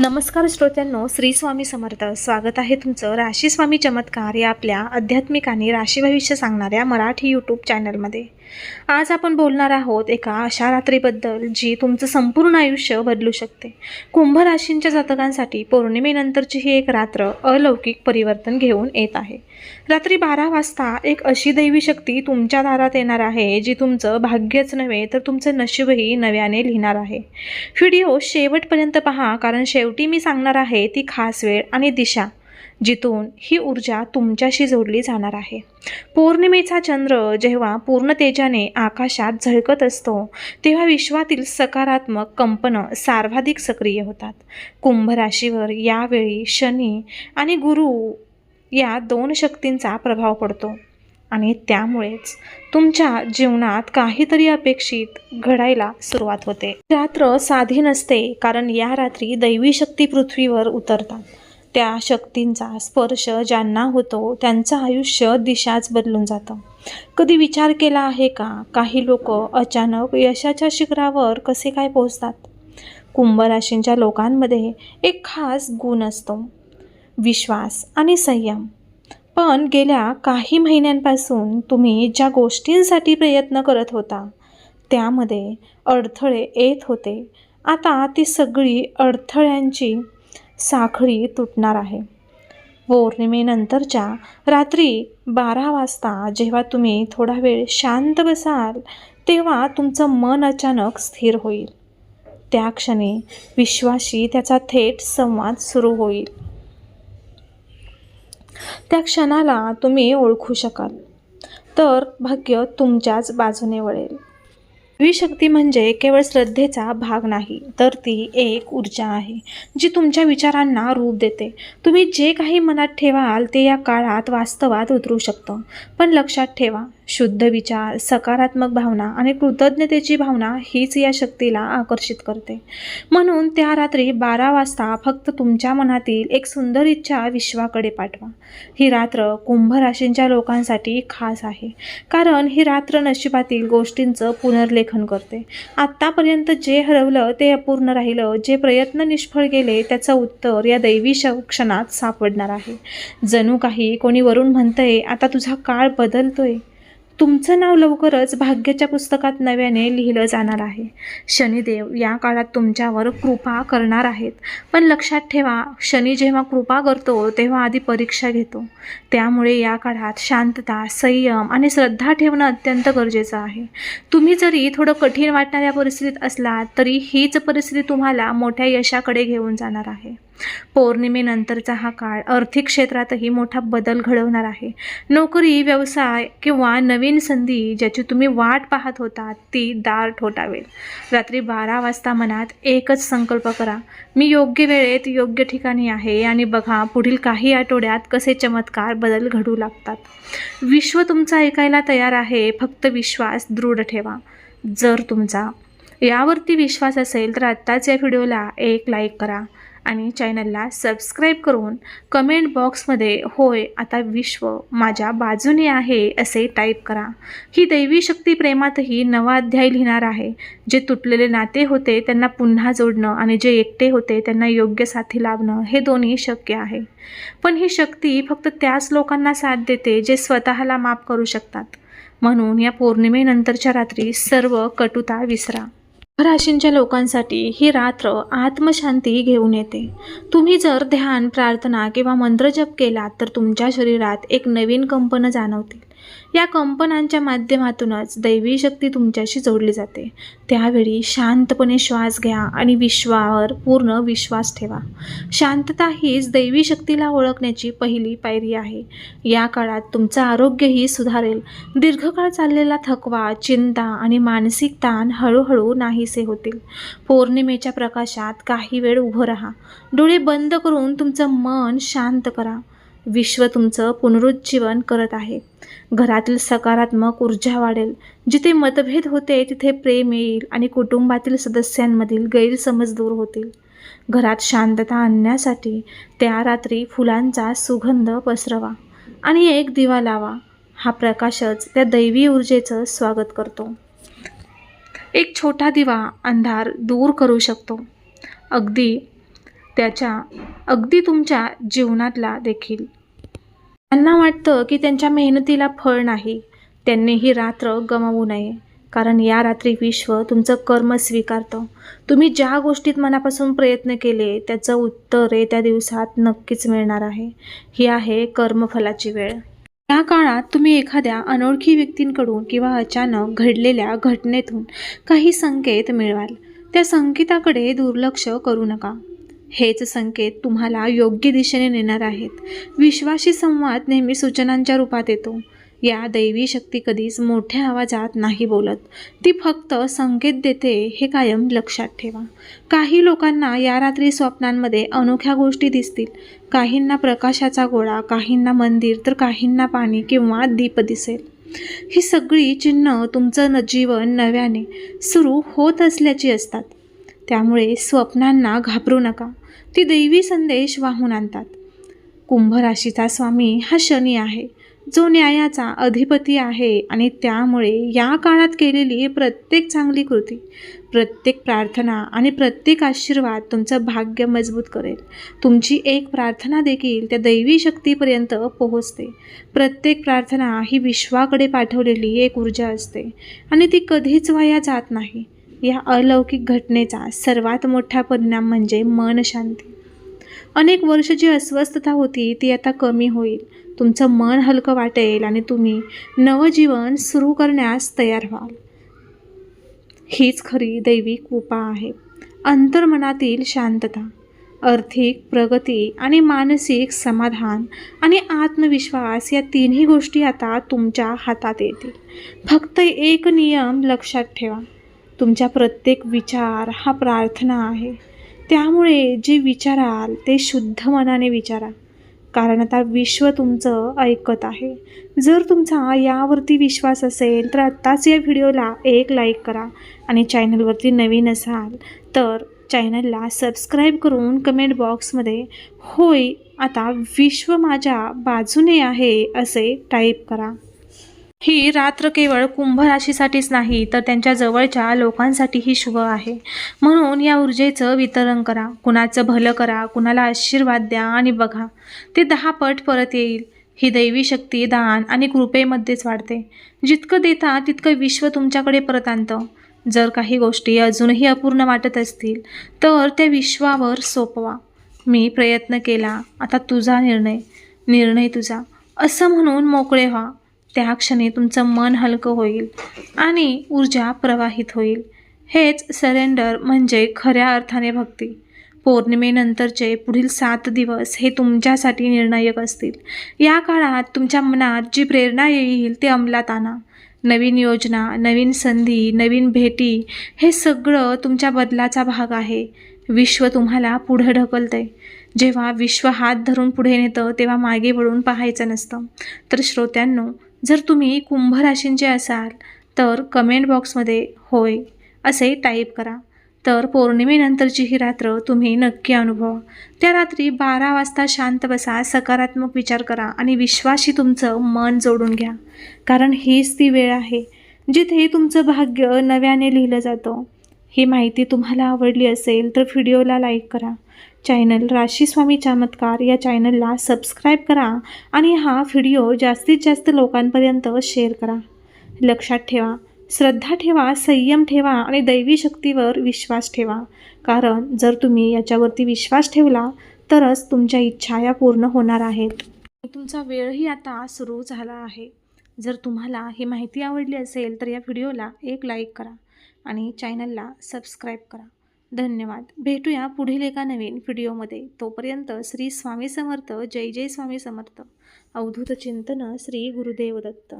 नमस्कार श्रोत्यांनो श्री स्वामी समर्थ. स्वागत आहे तुमचं राशी स्वामी चमत्कार या आपल्या आध्यात्मिक आणि राशी भविष्य सांगणाऱ्या मराठी यूट्यूब चॅनलमध्ये आज आपण बोलणार आहोत एका अशा रात्रीबद्दल जी तुमचं संपूर्ण आयुष्य बदलू शकते. कुंभ राशींच्या जातकांसाठी पौर्णिमेनंतरची ही एक रात्र अलौकिक परिवर्तन घेऊन येत आहे. रात्री बारा वाजता एक अशी दैवी शक्ती तुमच्या दारात येणार आहे जी तुमचं भाग्यच नव्हे तर तुमचं नशीबही नव्याने लिहिणार आहे. व्हिडिओ शेवटपर्यंत पहा कारण शेव मी सांगणार आहे ती खास वेळ आणि दिशा जिथून ही ऊर्जा तुमच्याशी जोडली जाणार आहे. पौर्णिमेचा चंद्र जेव्हा पूर्ण तेजाने आकाशात झळकत असतो तेव्हा विश्वातील सकारात्मक कंपनं सर्वाधिक सक्रिय होतात. कुंभ राशीवर यावेळी शनी आणि गुरु या दोन शक्तींचा प्रभाव पडतो. आणि त्यामुळेच तुमच्या जीवनात काहीतरी अपेक्षित घडायला सुरुवात होते. रात्र साधी नसते कारण या रात्री दैवी शक्ती पृथ्वीवर उतरतात. त्या शक्तींचा स्पर्श ज्यांना होतो त्यांचं आयुष्य दिशाच बदलून जातं. कधी विचार केला आहे का? काही लोक अचानक यशाच्या शिखरावर कसे काय पोहोचतात? कुंभराशींच्या लोकांमध्ये एक खास गुण असतो. विश्वास आणि संयम. पण गेल्या काही महिन्यांपासून तुम्ही ज्या गोष्टींसाठी प्रयत्न करत होता त्यामध्ये अडथळे येत होते. आता ती सगळी अडथळ्यांची साखळी तुटणार आहे. पौर्णिमेनंतरच्या रात्री बारा वाजता जेव्हा तुम्ही थोडा वेळ शांत बसाल तेव्हा तुमचं मन अचानक स्थिर होईल. त्या क्षणी विश्वाशी त्याचा थेट संवाद सुरू होईल. त्या क्षणाला तुम्ही ओळखू शकाल. तर भाग्य तुमच्याच बाजूने वळेल. देवी शक्ती म्हणजे केवळ श्रद्धेचा भाग नाही तर ती एक ऊर्जा आहे जी तुमच्या विचारांना रूप देते. तुम्ही जे काही मनात ठेवाल ते या काळात वास्तवात उतरू शकतं पण लक्षात ठेवा शुद्ध विचार सकारात्मक भावना आणि कृतज्ञतेची भावना हीच या शक्तीला आकर्षित करते. म्हणून त्या रात्री बारा वाजता फक्त तुमच्या मनातील एक सुंदर इच्छा विश्वाकडे पाठवा. ही रात्र कुंभ राशींच्या लोकांसाठी खास आहे कारण ही रात्र नशिबातील गोष्टींचं पुनर्लेखन करते. आत्तापर्यंत जे हरवलं ते अपूर्ण राहिलं जे प्रयत्न निष्फळ गेले त्याचं उत्तर या दैवी श क्षणात सापडणार आहे. जणू काही कोणी वरून म्हणतंय आता तुझा काळ बदलतोय. तुमचं नाव लवकरच भाग्याच्या पुस्तकात नव्याने लिहिलं जाणार आहे. शनिदेव या काळात तुमच्यावर कृपा करणार आहेत. पण लक्षात ठेवा शनी जेव्हा कृपा करतो तेव्हा आधी परीक्षा घेतो. त्यामुळे या काळात शांतता संयम आणि श्रद्धा ठेवणं अत्यंत गरजेचं आहे. तुम्ही जरी थोडं कठीण वाटणाऱ्या परिस्थितीत असलात तरी हीच परिस्थिती तुम्हाला मोठ्या यशाकडे घेऊन जाणार आहे. पौर्णिमेनंतरचा हा काळ आर्थिक क्षेत्रातही मोठा बदल घडवणार आहे. नोकरी व्यवसाय किंवा नवीन संधी ज्याची तुम्ही वाट पाहत होता ती दार ठोठावेल. रात्री बारा वाजता मनात एकच संकल्प करा. मी योग्य वेळेत योग्य ठिकाणी आहे आणि बघा पुढील काही आठवड्यात कसे चमत्कार बदल घडू लागतात. विश्व तुमचा ऐकायला तयार आहे फक्त विश्वास दृढ ठेवा. जर तुमचा यावरती विश्वास असेल तर आत्ताच या व्हिडिओला एक लाईक करा. आणि चॅनलला सबस्क्राईब करून कमेंट बॉक्समध्ये होय आता विश्व माझ्या बाजूने आहे असे टाईप करा. ही दैवी शक्ती प्रेमातही नवा अध्याय लिहिणार आहे. जे तुटलेले नाते होते त्यांना पुन्हा जोडणं आणि जे एकटे होते त्यांना योग्य साथी लाभणं हे दोन्ही शक्य आहे. पण ही शक्ती फक्त त्याच लोकांना साथ देते जे स्वतःला माफ करू शकतात. म्हणून या पौर्णिमेनंतरच्या रात्री सर्व कटुता विसरा. राशींच्या लोकांसाठी ही रात्र आत्मशांती घेऊन येते. तुम्ही जर ध्यान प्रार्थना किंवा मंत्रजप केलात तर तुमच्या शरीरात एक नवीन कंपनं जाणवतील या कंपनांच्या माध्यमातूनच दैवी शक्ती तुमच्याशी जोडली जाते. त्यावेळी शांतपणे श्वास घ्या आणि विश्वावर पूर्ण विश्वास ठेवा. शांतता हीच दैवी शक्तीला ओळखण्याची पहिली पायरी आहे. या काळात तुमचं आरोग्यही सुधारेल. दीर्घकाळ चाललेला थकवा चिंता आणि मानसिक ताण हळूहळू नाहीसे होतील. पौर्णिमेच्या प्रकाशात काही वेळ उभं राहा. डोळे बंद करून तुमचं मन शांत करा. विश्व तुमचं पुनरुज्जीवन करत आहे. घरातील सकारात्मक ऊर्जा वाढेल. जिथे मतभेद होते तिथे प्रेम येईल आणि कुटुंबातील सदस्यांमधील गैरसमज दूर होतील. घरात शांतता आणण्यासाठी त्या रात्री फुलांचा सुगंध पसरवा आणि एक दिवा लावा. हा प्रकाशच त्या दैवी ऊर्जेचं स्वागत करतो. एक छोटा दिवा अंधार दूर करू शकतो. अगदी त्याच्या अगदी तुमच्या जीवनातला देखील. त्यांना वाटतं की त्यांच्या मेहनतीला फळ नाही. त्यांनी ही रात्र गमावू नये. कारण या रात्री विश्व तुमचं कर्म स्वीकारतं. तुम्ही ज्या गोष्टीत मनापासून प्रयत्न केले त्याचं उत्तर येत्या दिवसात नक्कीच मिळणार आहे. ही आहे कर्मफलाची वेळ. या काळात तुम्ही एखाद्या अनोळखी व्यक्तींकडून किंवा अचानक घडलेल्या घटनेतून काही संकेत मिळवाल. त्या संकेताकडे दुर्लक्ष करू नका. हेच संकेत तुम्हाला योग्य दिशेने नेणार आहेत. विश्वाशी संवाद नेहमी सूचनांच्या रूपात येतो. या दैवी शक्ती कधीच मोठ्या आवाजात नाही बोलत. ती फक्त संकेत देते हे कायम लक्षात ठेवा. काही लोकांना या रात्री स्वप्नांमध्ये अनोख्या गोष्टी दिसतील. काहींना प्रकाशाचा गोळा काहींना मंदिर तर काहींना पाणी किंवा दीप दिसेल. ही सगळी चिन्ह तुमचं जीवन नव्याने सुरू होत असल्याची असतात. त्यामुळे स्वप्नांना घाबरू नका. ती दैवी संदेश वाहून आणतात. कुंभ राशीचा स्वामी हा शनी आहे. जो न्यायाचा अधिपती आहे आणि त्यामुळे या काळात केलेली प्रत्येक चांगली कृती प्रत्येक प्रार्थना आणि प्रत्येक आशीर्वाद तुमचं भाग्य मजबूत करेल. तुमची एक प्रार्थना देखील त्या दैवी शक्तीपर्यंत पोहोचते. प्रत्येक प्रार्थना ही विश्वाकडे पाठवलेली एक ऊर्जा असते आणि ती कधीच वाया जात नाही. या अलौकिक घटनेचा सर्वात मोठा परिणाम म्हणजे मन शांती. अनेक वर्ष जी अस्वस्थता होती ती आता कमी होईल. तुमचं मन हलकं वाटेल आणि तुम्ही नवजीवन सुरू करण्यास तयार व्हाल. हीच खरी दैविक कृपा आहे. अंतर्मनातील शांतता आर्थिक प्रगती आणि मानसिक समाधान आणि आत्मविश्वास या तिन्ही गोष्टी आता तुमच्या हातात येतील. फक्त एक नियम लक्षात ठेवा. तुमच्या प्रत्येक विचार हा प्रार्थना आहे. त्यामुळे जे विचाराल ते शुद्ध मनाने विचारा. कारण आता विश्व तुमचं ऐकत आहे. जर तुमचा यावरती विश्वास असेल तर आत्ताच या व्हिडिओला एक लाईक करा आणि चॅनलवरती नवीन असाल तर चॅनलला सबस्क्राईब करून कमेंट बॉक्समध्ये होय आता विश्व माझ्या बाजूने आहे असे टाईप करा. ही रात्र केवळ कुंभ राशीसाठीच नाही तर त्यांच्या जवळच्या लोकांसाठीही शुभ आहे. म्हणून या ऊर्जेचं वितरण करा कुणाचं भलं करा कुणाला आशीर्वाद द्या आणि बघा ते दहा पट परत येईल. ही दैवी शक्ती दान आणि कृपेमध्येच वाढते. जितकं देता तितकं विश्व तुमच्याकडे परत आणतं. जर काही गोष्टी अजूनही अपूर्ण वाटत असतील तर त्या विश्वावर सोपवा. मी प्रयत्न केला. आता तुझा निर्णय. निर्णय तुझा. असं म्हणून मोकळे व्हा. त्या क्षणी तुमचं मन हलकं होईल आणि ऊर्जा प्रवाहित होईल. हेच सरेंडर म्हणजे खऱ्या अर्थाने भक्ती. पौर्णिमेनंतरचे पुढील सात दिवस हे तुमच्यासाठी निर्णायक असतील. या काळात तुमच्या मनात जी प्रेरणा येईल ते अंमलात आणा नवीन योजना नवीन संधी नवीन भेटी हे सगळं तुमच्या बदलाचा भाग आहे. विश्व तुम्हाला पुढं ढकलतंय. जेव्हा विश्व हात धरून पुढे नेतं तेव्हा मागे वळून पाहायचं नसतं. तर श्रोत्यांनो जर तुम्ही कुंभ राशींचे असाल तर कमेंट बॉक्समध्ये होय असे टाईप करा. तर पौर्णिमेनंतरची ही रात्र तुम्ही नक्की अनुभवा. त्या रात्री बारा वाजता शांत बसा सकारात्मक विचार करा आणि विश्वाशी तुमचं मन जोडून घ्या. कारण हीच ती वेळ आहे जिथे तुमचं भाग्य नव्याने लिहिलं जातं. ही माहिती तुम्हाला आवडली असेल तर व्हिडिओला लाईक करा. चॅनल राशीस्वामी चमत्कार या चॅनलला सबस्क्राईब करा आणि हा व्हिडिओ जास्तीत जास्त लोकांपर्यंत शेअर करा. लक्षात ठेवा श्रद्धा ठेवा संयम ठेवा आणि दैवी शक्तीवर विश्वास ठेवा. कारण जर तुम्ही याच्यावरती विश्वास ठेवला तरच तुमच्या इच्छा या पूर्ण होणार आहेत. तुमचा वेळही आता सुरू झाला आहे. जर तुम्हाला ही माहिती आवडली असेल तर या व्हिडिओला एक लाईक करा आणि चॅनलला सबस्क्राईब करा. धन्यवाद. भेटूया पुढील एका नवीन व्हिडिओमध्ये. तोपर्यंत श्री स्वामी समर्थ जय जय स्वामी समर्थ. अवधूत चिंतन श्री गुरुदेव दत्त